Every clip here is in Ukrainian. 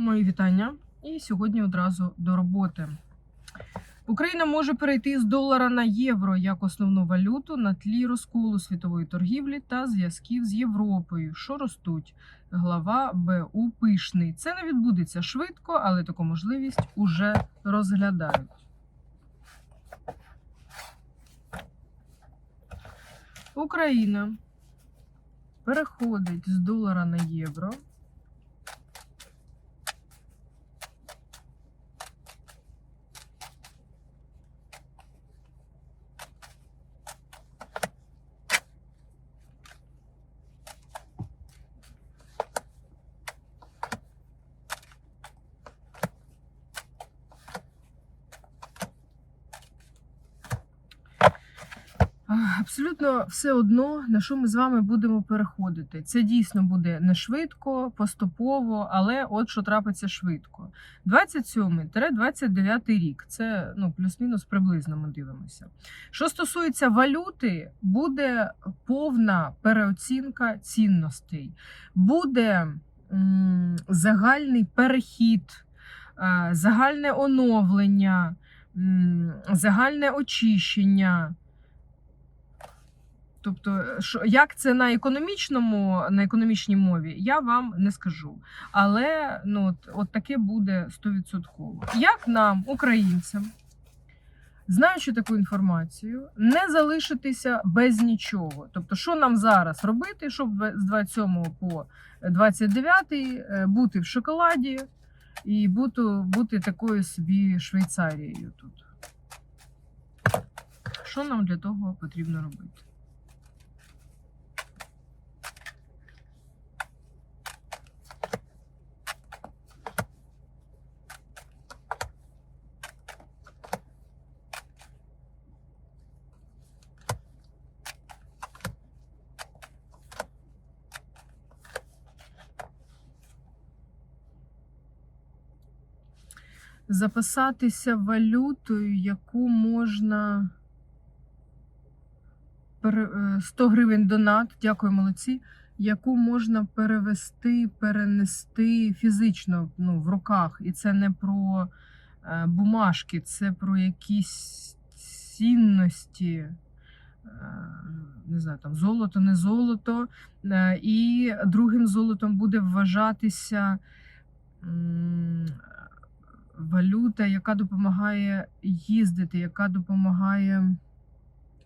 Мої вітання. І сьогодні одразу до роботи. Україна може перейти з долара на євро як основну валюту на тлі розколу світової торгівлі та зв'язків з Європою, що ростуть. Глава БУ Пишний. Це не відбудеться швидко, але таку можливість уже розглядають. Україна переходить з долара на євро. Абсолютно все одно, на що ми з вами будемо переходити. Це дійсно буде не швидко, поступово, але от що трапиться швидко. 27-29 рік це ну, плюс-мінус приблизно ми дивимося. Що стосується валюти, буде повна переоцінка цінностей, буде м, загальний перехід, е, загальне оновлення, м, загальне очищення. Тобто, що як це на економічному, на економічній мові, я вам не скажу. Але ну, от, от таке буде 100%. Як нам, українцям, знаючи таку інформацію, не залишитися без нічого? Тобто, що нам зараз робити, щоб з 27 по 29 е, бути в шоколаді і бути, бути такою собі Швейцарією тут? Що нам для того потрібно робити? Записатися валютою, яку можна пере- е, 100 гривень донат, дякую, молодці, яку можна перевести, перенести фізично ну, в руках. І це не про е, бумажки, це про якісь цінності. е, Не знаю, там золото, не золото. І другим золотом буде вважатися валюта, яка допомагає їздити, яка допомагає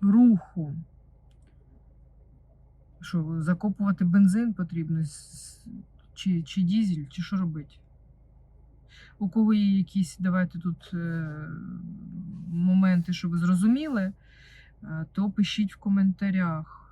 руху. Що, закопувати бензин потрібно, чи, чи дізель, чи що робити? У кого є якісь, давайте тут е, моменти, що ви зрозуміли, е, то пишіть в коментарях.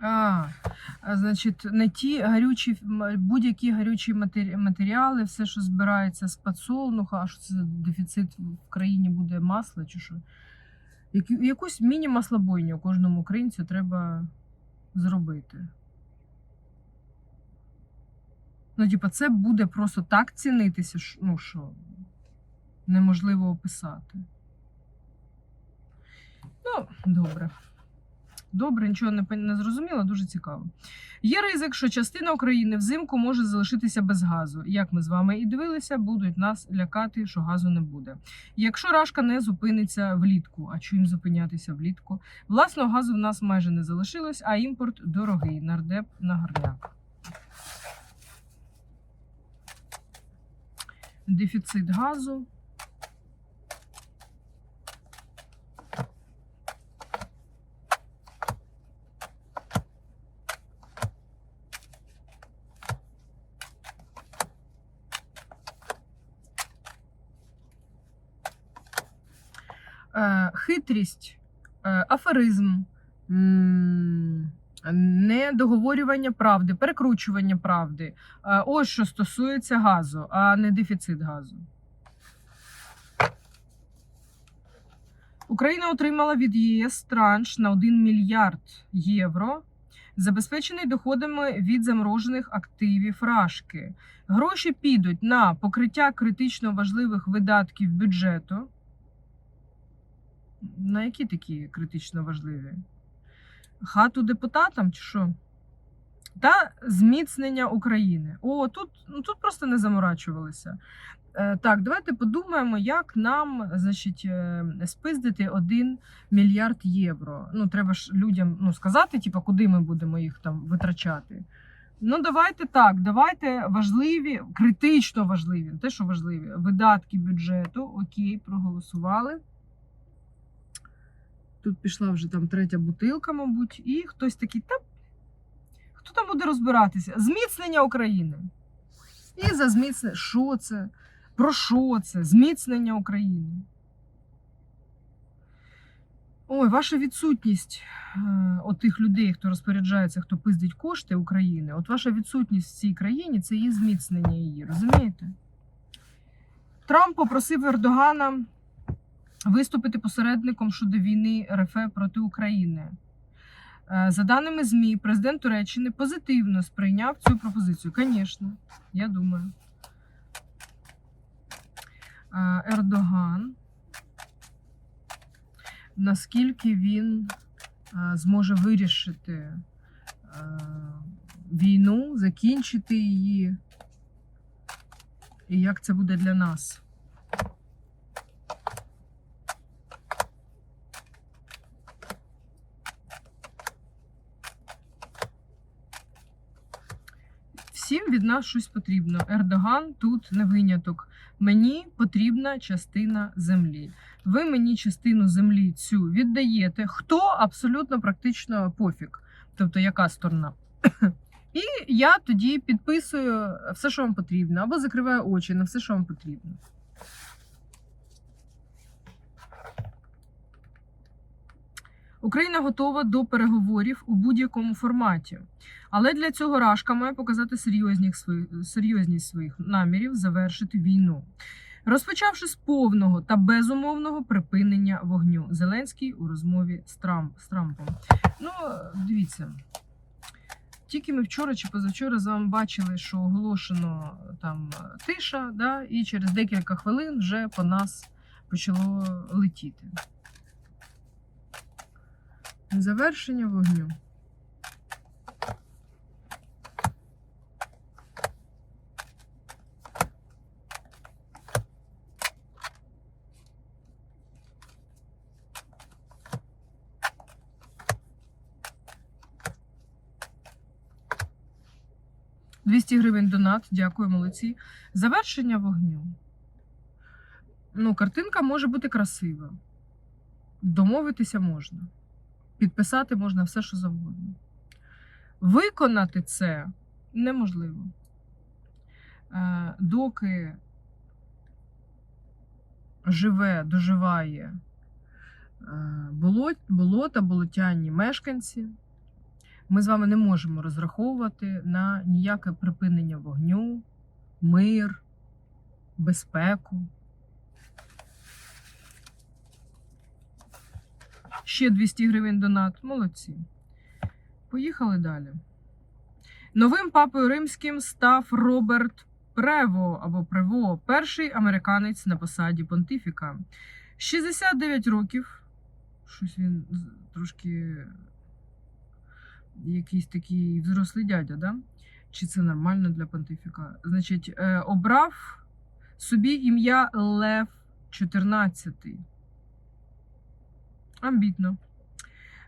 А, а, значить, не ті гарючі, будь-які гарючі матеріали, все, що збирається з подсолнуха, а що це дефіцит в країні буде масла чи що. Якусь міні-маслобойню кожному українцю треба зробити. Ну, типа, це буде просто так цінитися, ну що неможливо описати. Ну, добре. Добре, нічого не, не зрозуміло, дуже цікаво. Є ризик, що частина України взимку може залишитися без газу. Як ми з вами і дивилися, будуть нас лякати, що газу не буде. Якщо рашка не зупиниться влітку, а чим зупинятися влітку? Власного газу в нас майже не залишилось, а імпорт дорогий. Нардеп на горняк. Дефіцит газу. е, хитрість, е, аферизм, недоговорювання правди, перекручування правди. Е, Ось що стосується газу, а не дефіцит газу. Україна отримала від ЄС транш на 1 мільярд євро, забезпечений доходами від заморожених активів Рашки. Гроші підуть на покриття критично важливих видатків бюджету, На які такі критично важливі? Хату депутатам чи що? Та зміцнення України. О, тут, ну, тут просто не заморачувалися. Е, так, давайте подумаємо, як нам значить, е, спиздити 1 мільярд євро. Ну, треба ж людям ну, сказати, типу, куди ми будемо їх там витрачати. Ну, давайте так, давайте важливі, критично важливі, те, що важливі, видатки бюджету. Окей, проголосували. Тут пішла вже там третя бутилка, мабуть, і хтось такий, та хто там буде розбиратися? Зміцнення України. І за зміцнення. Що це? Про що це? Зміцнення України. Ой, ваша відсутність е, отих людей, хто розпоряджається, хто пиздить кошти України, от ваша відсутність в цій країні це є зміцнення її, розумієте? Трамп попросив Ердогана виступити посередником щодо війни РФ проти України. Е, За даними ЗМІ, президент Туреччини позитивно сприйняв цю пропозицію. Звісно, я думаю. Е, Ердоган. Наскільки він е, зможе вирішити війну, закінчити її, і як це буде для нас? Від нас щось потрібно. Ердоган тут не виняток. Мені потрібна частина землі. Ви мені частину землі цю віддаєте. Хто абсолютно практично пофіг, тобто яка сторона. І я тоді підписую все, що вам потрібно, або закриваю очі на все, що вам потрібно. Україна готова до переговорів у будь-якому форматі. Але для цього Рашка має показати серйозність своїх, серйозність своїх намірів завершити війну, розпочавши з повного та безумовного припинення вогню. Зеленський у розмові з, Трамп, з Трампом. Ну, дивіться. Тільки ми вчора чи позавчора з вами бачили, що оголошено там тиша, да, і через декілька хвилин вже по нас почало летіти. Завершення вогню. «200 гривень донат, дякую, молодці. Завершення вогню. Ну, картинка може бути красива. Домовитися можна. Підписати можна все, що завгодно. Виконати це неможливо. Е, Доки живе, доживає е, болот, болота, болотяні мешканці, ми з вами не можемо розраховувати на ніяке припинення вогню, мир, безпеку. Ще 200 гривень донат. Молодці. Поїхали далі. Новим папою римським став Роберт Прево або Прево, перший американець на посаді понтифіка. 69 років. Щось він трошки якийсь такий взрослий дядя, да? Чи це нормально для понтифіка? Значить, е, обрав собі ім'я Лев 14. Амбітно.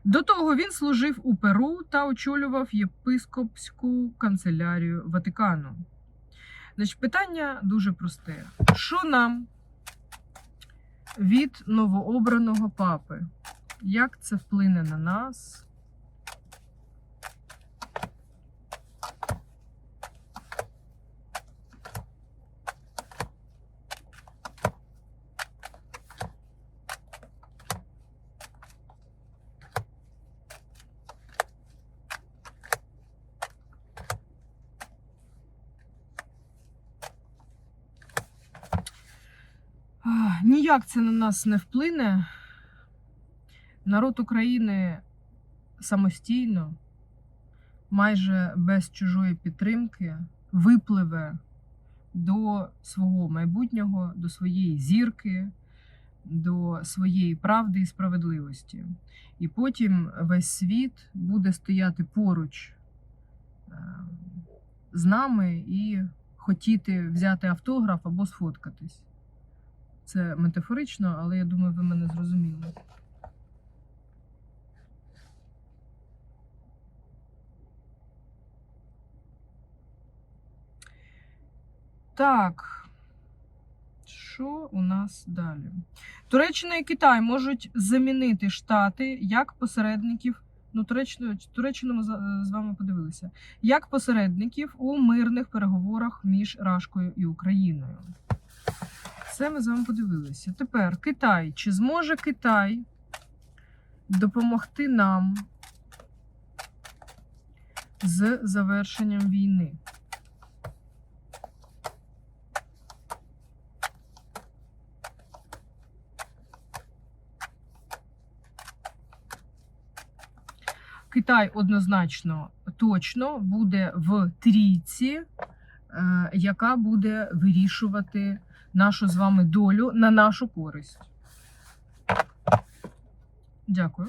До того він служив у Перу та очолював єпископську канцелярію Ватикану. Значить, питання дуже просте: що нам від новообраного папи? Як це вплине на нас? Ніяк це на нас не вплине. Народ України самостійно, майже без чужої підтримки, випливе до свого майбутнього, до своєї зірки, до своєї правди і справедливості. І потім весь світ буде стояти поруч е, з нами і хотіти взяти автограф або сфоткатись. Це метафорично, але я думаю, ви мене зрозуміли. Так. Що у нас далі? Туреччина і Китай можуть замінити Штати як посередників. Ну, Туреччину, Туреччину ми з вами подивилися. Як посередників у мирних переговорах між Рашкою і Україною. Це ми з вами подивилися. Тепер Китай. Чи зможе Китай допомогти нам з завершенням війни? Китай однозначно точно буде в трійці, яка буде вирішувати нашу з вами долю на нашу користь. Дякую.